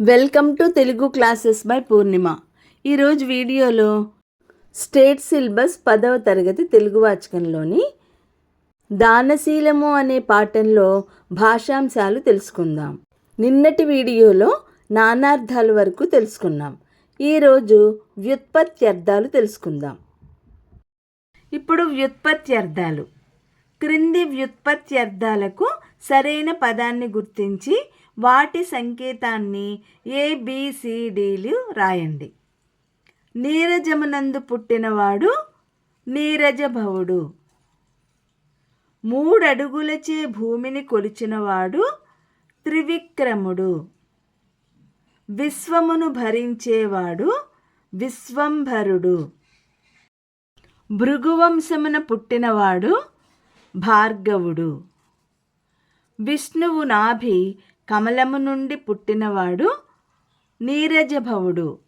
Welcome to Telugu classes by Purnima. ఈరోజు వీడియోలో state syllabus పదవ తరగతి తెలుగు వాచకంలోని దానశీలము అనే పాఠంలో భాషాంశాలు తెలుసుకుందాం. నిన్నటి వీడియోలో నానార్థాల వరకు తెలుసుకున్నాం. ఈరోజు వ్యుత్పత్త్యర్థాలు తెలుసుకుందాం. ఇప్పుడు వ్యుత్పత్త్యర్థాలు. క్రింది వ్యుత్పత్త్యర్థాలకు సరైన పదాన్ని గుర్తించి వాటి సంకేతాన్ని ఏబిసిడీలు రాయండి. నీరజమునందు పుట్టినవాడు నీరజభవుడు. మూడడుగులచే భూమిని కొలిచినవాడు త్రివిక్రముడు. విశ్వమును భరించేవాడు విశ్వంభరుడు. భృగువంశమున పుట్టినవాడు భార్గవుడు. విష్ణువు నాభి కమలము నుండి పుట్టినవాడు నీరజభవుడు.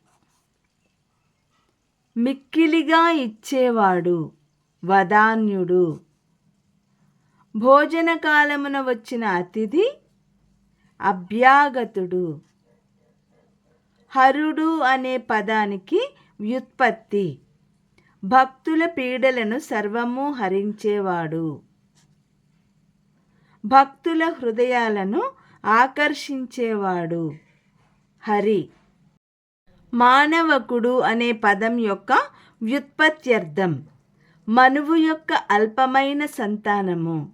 మిక్కిలిగా ఇచ్చేవాడు వదాన్యుడు. భోజన కాలమున వచ్చిన అతిథి అభ్యాగతుడు. హరుడు అనే పదానికి వ్యుత్పత్తి. భక్తుల పీడలను సర్వము హరించేవాడు. భక్తుల హృదయాలను ఆకర్షించేవాడు. హరి. మానవకుడు అనే పదం యొక్క వ్యుత్పత్త్యర్థం. మనువు యొక్క అల్పమైన సంతానము.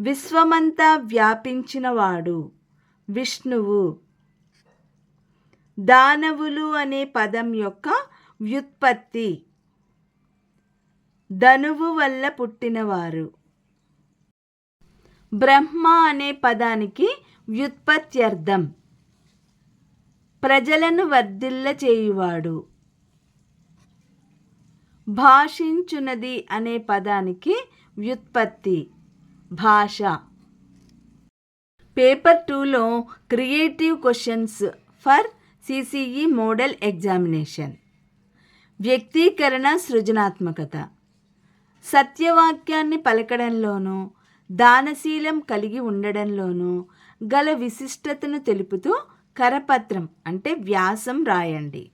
విశ్వమంతా వ్యాపించినవాడు. విష్ణువు. దానవులు అనే పదం యొక్క వ్యుత్పత్తి. ధనువు వల్ల పుట్టినవారు. బ్రహ్మ అనే పదానికి వ్యుత్పత్త్యర్థం. ప్రజలను వర్ధిల్ల చేయువాడు. భాషించునది అనే పదానికి వ్యుత్పత్తి. భాష. పేపర్ టూలో creative questions for CCE model examination. వ్యక్తీకరణ సృజనాత్మకత. సత్యవాక్యాన్ని పలకడంలోనూ దానశీలం కలిగి ఉండడంలోనూ గల విశిష్టతను తెలుపుతూ కరపత్రం అంటే వ్యాసం రాయండి.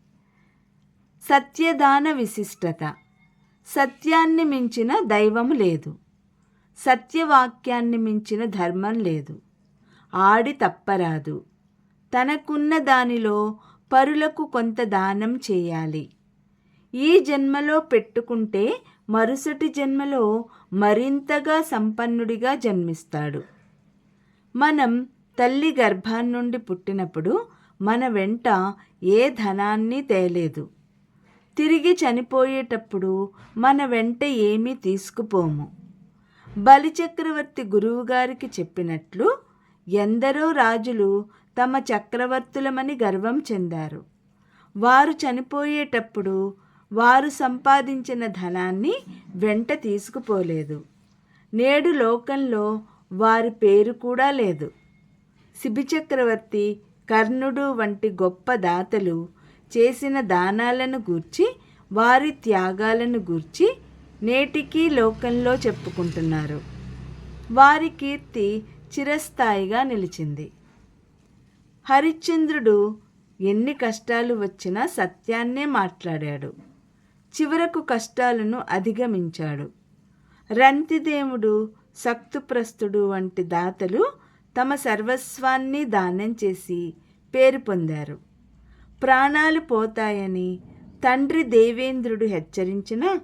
సత్యదాన విశిష్టత. సత్యాన్ని మించిన దైవం లేదు. సత్యవాక్యాన్ని మించిన ధర్మం లేదు. ఆడి తప్పరాదు. తనకున్న దానిలో పరులకు కొంత దానం చేయాలి. ఈ జన్మలో పెట్టుకుంటే మరుసటి జన్మలో మరింతగా సంపన్నుడిగా జన్మిస్తాడు. మనం తల్లి గర్భాన్నుండి పుట్టినప్పుడు మన వెంట ఏ ధనాన్ని తేలేదు. తిరిగి చనిపోయేటప్పుడు మన వెంట ఏమీ తీసుకుపోము. బలిచక్రవర్తి గురువుగారికి చెప్పినట్లు ఎందరో రాజులు తమ చక్రవర్తులమని గర్వం చెందారు. వారు చనిపోయేటప్పుడు వారు సంపాదించిన ధనాన్ని వెంట తీసుకుపోలేదు. నేడు లోకంలో వారి పేరు కూడా లేదు. శిబిచక్రవర్తి కర్ణుడు వంటి గొప్ప దాతలు చేసిన దానాలను గూర్చి వారి త్యాగాలను గూర్చి నేటికీ లోకంలో చెప్పుకుంటున్నారు. వారి కీర్తి చిరస్థాయిగా నిలిచింది. హరిశ్చంద్రుడు ఎన్ని కష్టాలు వచ్చినా సత్యాన్నే మాట్లాడాడు. చివరకు కష్టాలను అధిగమించాడు. రంతిదేవుడు సక్తుప్రస్తుడు వంటి దాతలు తమ సర్వస్వాన్ని దానం చేసి పేరు పొందారు. ప్రాణాలు పోతాయని తండ్రి దేవేంద్రుడు హెచ్చరించిన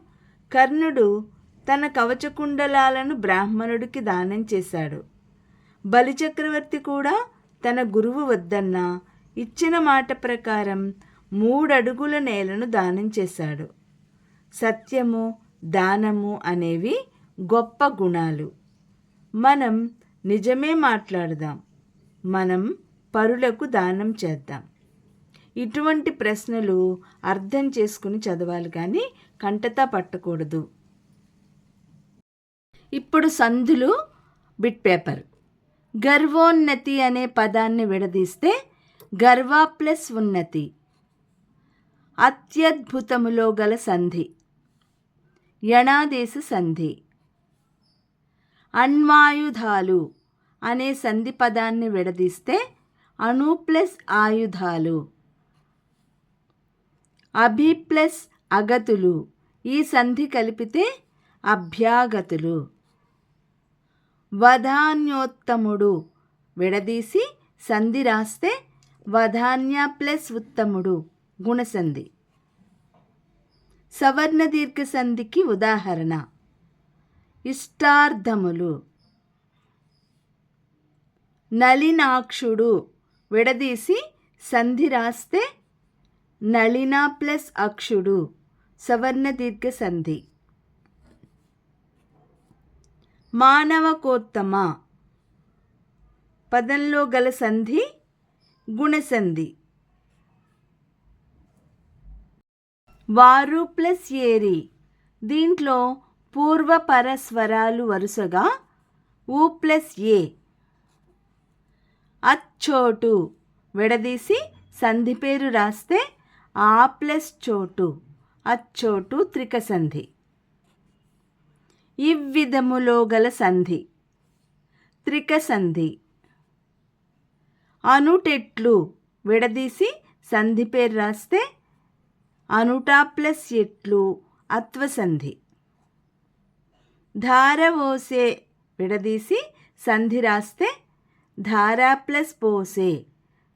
కర్ణుడు తన కవచకుండలాలను బ్రాహ్మణుడికి దానం చేశాడు. బలిచక్రవర్తి కూడా తన గురువు వద్దన్న ఇచ్చిన మాట ప్రకారం మూడడుగుల నేలను దానం చేశాడు. సత్యము దానము అనేవి గొప్ప గుణాలు. మనం నిజమే మాట్లాడదాం. మనం పరులకు దానం చేద్దాం. ఇటువంటి ప్రశ్నలు అర్థం చేసుకుని చదవాలి కానీ కంటతా పట్టకూడదు. ఇప్పుడు సంధులు బిట్ పేపర్. గర్వోన్నతి అనే పదాన్ని విడదీస్తే గర్వ ప్లస్ ఉన్నతి. అత్యద్భుతములో గల సంధి. యణాదేశ సంధి అణ్వాయుధాలు అనే సంధి పదాన్ని విడదీస్తే అణు ప్లస్ ఆయుధాలు. అభి ప్లస్ అగతులు ఈ సంధి కలిపితే అభ్యాగతులు. వధాన్యోత్తముడు విడదీసి సంధి రాస్తే వధాన్య ప్లస్ ఉత్తముడు గుణసంధి. సవర్ణ దీర్ఘ సంధికి ఉదాహరణ. ఇష్టార్థములు. నలినాక్షుడు విడదీసి సంధి రాస్తే నళిన ప్లస్ అక్షుడు సవర్ణ దీర్ఘ సంధి మానవకోత్తమ. పదంలో గల సంధి గుణసంధి. వారు ప్లస్ ఏరి. దీంట్లో పూర్వపర స్వరాలు వరుసగా ఊ ప్లస్ ఏ. అచ్చోటు. విడదీసి సంధి పేరు రాస్తే ఆ ప్లస్ చోటు. అచ్చోటు త్రిక సంధి ఇవ్విధములో గల సంధి. త్రిక సంధి అనుటెట్లు. విడదీసి సంధి పేరు రాస్తే అనుట ప్లస్ ఎట్లు అత్వసంధి. ధార ఓసే విడదీసి సంధి రాస్తే ధార ప్లస్ పోసే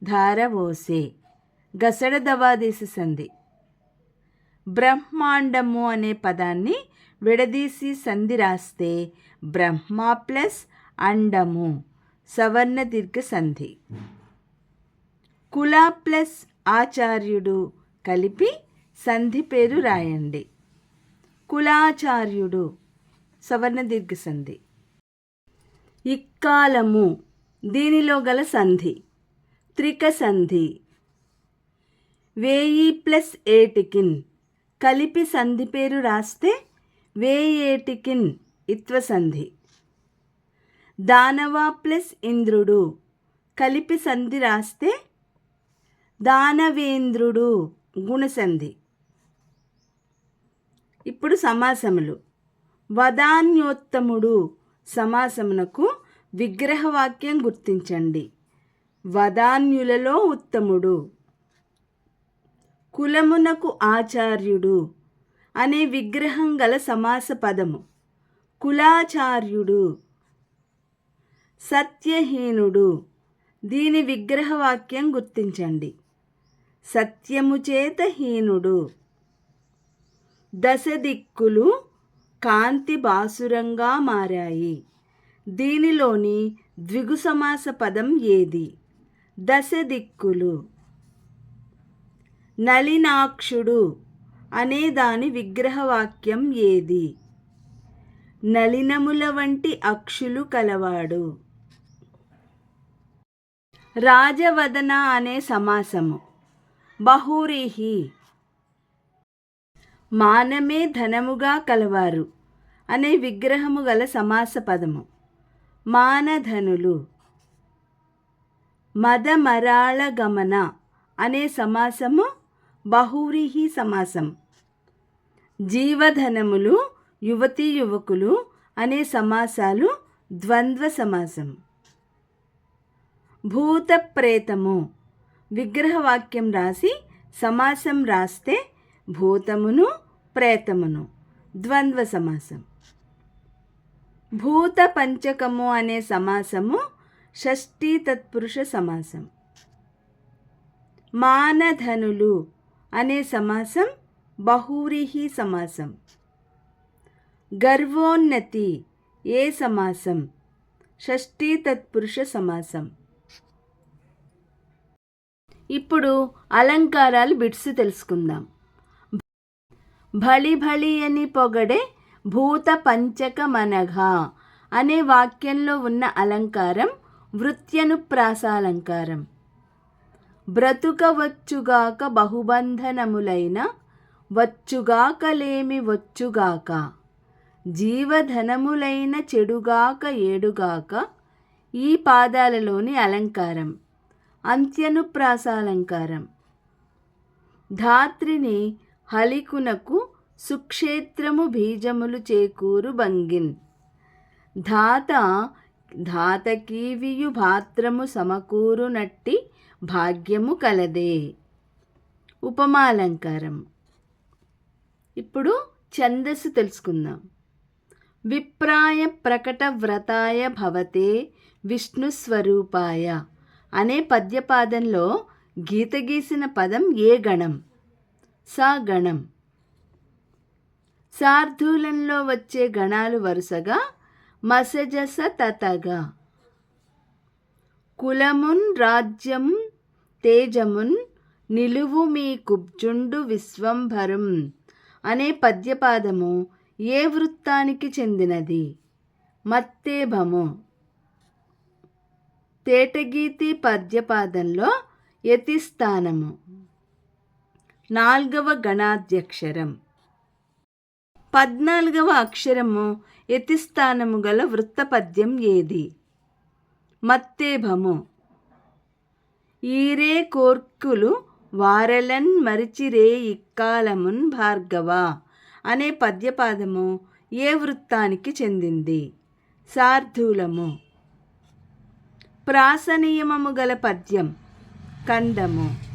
ధార ఓసే గసడ దవాదీసి సంధి. బ్రహ్మాండము అనే పదాన్ని విడదీసి సంధి రాస్తే బ్రహ్మ ప్లస్ అండము సవర్ణ దీర్ఘ సంధి. కుల ప్లస్ ఆచార్యుడు కలిపి సంధి పేరు రాయండి. కులాచార్యుడు సవర్ణ దీర్ఘ సంధి ఇక్కాలము దీనిలో గల సంధి. త్రిక సంధి వేయి ప్లస్ ఏటికిన్. కలిపి సంధి పేరు రాస్తే వేయేటికిన్ ఇత్వ సంధి. దానవ ప్లస్ ఇంద్రుడు. కలిపి సంధి రాస్తే దానవేంద్రుడు గుణసంధి ఇప్పుడు సమాసములు. వదాన్యోత్తముడు సమాసమునకు విగ్రహవాక్యం గుర్తించండి. వదాన్యులలో ఉత్తముడు. కులమునకు ఆచార్యుడు అనే విగ్రహం గల సమాస పదము. కులాచార్యుడు. సత్యహీనుడు. దీని విగ్రహవాక్యం గుర్తించండి. సత్యము చేత హీనుడు. దశ దిక్కులు కాంతి బాసురంగా మారాయి. దీనిలోని ద్విగు సమాస పదం ఏది? దశ దిక్కులు నలినాక్షుడు అనే దాని విగ్రహవాక్యం ఏది? నలినముల వంటి అక్షులు కలవాడు. రాజవదన అనే సమాసము. బహురీహి. మానమే ధనముగా కలవారు అనే విగ్రహము గల సమాస పదము. మానధనులు. మదమరాళ గమన అనే సమాసము బహువ్రీహి సమాసం. జీవధనములు యువతీ యువకులు అనే సమాసాలు ద్వంద్వ సమాసం. భూత ప్రేతము విగ్రహవాక్యం రాసి సమాసం రాస్తే భూతమును ప్రేతమును. ద్వంద్వ సమాసం. భూత పంచకము అనే సమాసము షష్ఠీ తత్పురుష సమాసం. మానధనులు అనే సమాసం బహూరిహి సమాసం. గర్వోన్నతి ఏ సమాసం షష్ఠీ తత్పురుష సమాసం. ఇప్పుడు అలంకారాలు బిట్స్ తెలుసుకుందాం. భళి భళి అని పొగడే భూత పంచకమనఘా అనే వాక్యంలో ఉన్న అలంకారం వృత్యనుప్రాసాలంకారం. బ్రతుకవచ్చుగాక బహుబంధనములైన వచ్చుగాకలేమి వచ్చుగాక జీవధనములైన చెడుగాక ఏడుగాక ఈ పాదాలలోని అలంకారం అంత్యనుప్రాసాలంకారం. ధాత్రిని హలికునకు సుక్షేత్రము బీజములు చేకూరు భంగిన్ ధాత ధాతకీవియు భాత్రము సమకూరునట్టి భాగ్యము కలదే. ఉపమాలంకారం. ఇప్పుడు ఛందస్సు తెలుసుకుందాం. విప్రాయ ప్రకట వ్రతాయ భవతే విష్ణు స్వరూపాయ అనే పద్యపాదంలో గీత గీసిన పదం ఏ గణం? సా గణం సార్థూలంలో వచ్చే గణాలు వరుసగా మసజస తతగా కులమున్ రాజ్యం తేజమున్ నిలువు మీ కుబ్జుండు విశ్వంభరం అనే పద్యపాదము ఏ వృత్తానికి చెందినది? మత్తేభము. తేటగీతి పద్యపాదంలో యతిస్థానము. నాల్గవ గణాధ్యక్షరం. పద్నాలుగవ అక్షరము యతిస్థానము గల వృత్తపద్యం ఏది? మత్తేభము. ఈరే కోర్కులు వారలన్ మరిచిరే ఇక్కాలమున్ భార్గవ అనే పద్యపాదము ఏ వృత్తానికి చెందింది? శార్దూలము ప్రాసనియమము గల పద్యం ఖండము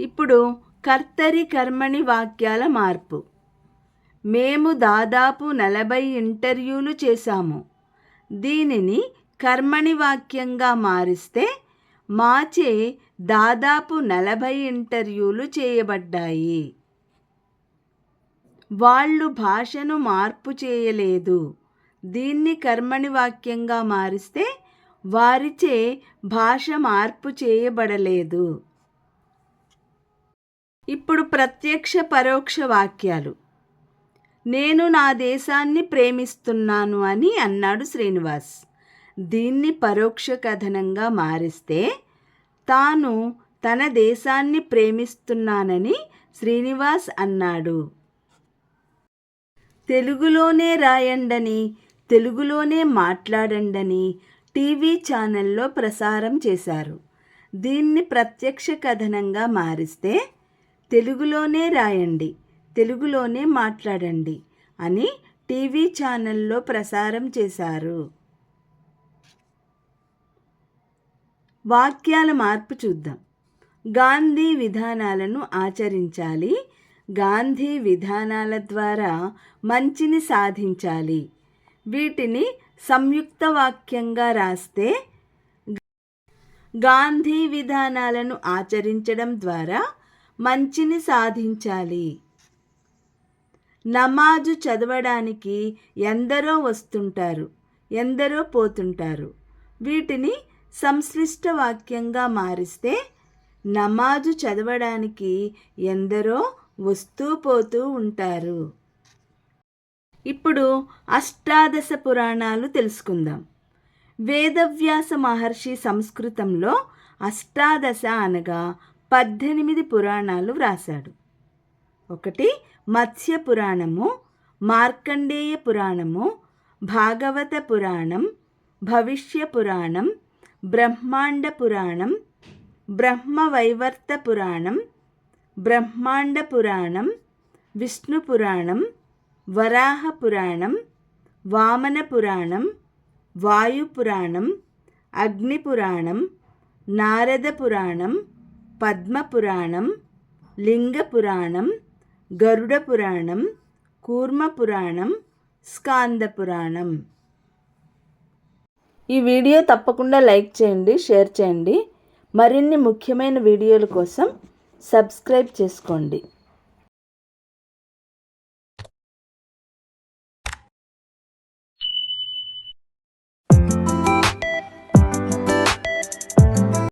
ఇప్పుడు కర్తరి కర్మణి వాక్యాల మార్పు. మేము దాదాపు నలభై ఇంటర్వ్యూలు చేశాము. దీనిని కర్మణి వాక్యంగా మారిస్తే మాచే దాదాపు నలభై ఇంటర్వ్యూలు చేయబడ్డాయి. వాళ్ళు భాషను మార్పు చేయలేదు. దీన్ని కర్మణి వాక్యంగా మారిస్తే వారిచే భాష మార్పు చేయబడలేదు. ఇప్పుడు ప్రత్యక్ష పరోక్ష వాక్యాలు. నేను నా దేశాన్ని ప్రేమిస్తున్నాను అని అన్నాడు శ్రీనివాస్. దీన్ని పరోక్ష కథనంగా మారిస్తే తాను తన దేశాన్ని ప్రేమిస్తున్నానని శ్రీనివాస్ అన్నాడు. తెలుగులోనే రాయండని తెలుగులోనే మాట్లాడండని టీవీ ఛానల్లో ప్రసారం చేశారు. దీన్ని ప్రత్యక్ష కథనంగా మారిస్తే తెలుగులోనే రాయండి తెలుగులోనే మాట్లాడండి అని టీవీ ఛానల్లో ప్రసారం చేశారు. వాక్యాల మార్పు చూద్దాం. గాంధీ విధానాలను ఆచరించాలి గాంధీ విధానాల ద్వారా మంచిని సాధించాలి. వీటిని సంయుక్త వాక్యంగా రాస్తే గాంధీ విధానాలను ఆచరించడం ద్వారా మంచిని సాధించాలి. నమాజు చదవడానికి ఎందరో వస్తుంటారు ఎందరో పోతుంటారు. వీటిని సంశ్లిష్ట వాక్యంగా మారిస్తే నమాజు చదవడానికి ఎందరో వస్తూ పోతూ ఉంటారు. ఇప్పుడు అష్టాదశ పురాణాలు తెలుసుకుందాం. వేదవ్యాస మహర్షి సంస్కృతంలో అష్టాదశ అనగా పద్దెనిమిది పురాణాలు వ్రాశాడు. ఒకటి మత్స్య పురాణము మార్కండేయ పురాణము భాగవత పురాణం భవిష్య పురాణం బ్రహ్మాండ పురాణం బ్రహ్మవైవర్త పురాణం బ్రహ్మాండ పురాణం విష్ణు పురాణం వరాహ పురాణం వామన పురాణం వాయు పురాణం అగ్ని పురాణం నారద పురాణం పద్మ పురాణం లింగ పురాణం గరుడ పురాణం కూర్మ పురాణం స్కాంద పురాణం ఈ వీడియో తప్పకుండా లైక్ చేయండి షేర్ చేయండి. మరిన్ని ముఖ్యమైన వీడియోల కోసం సబ్స్క్రైబ్ చేసుకోండి.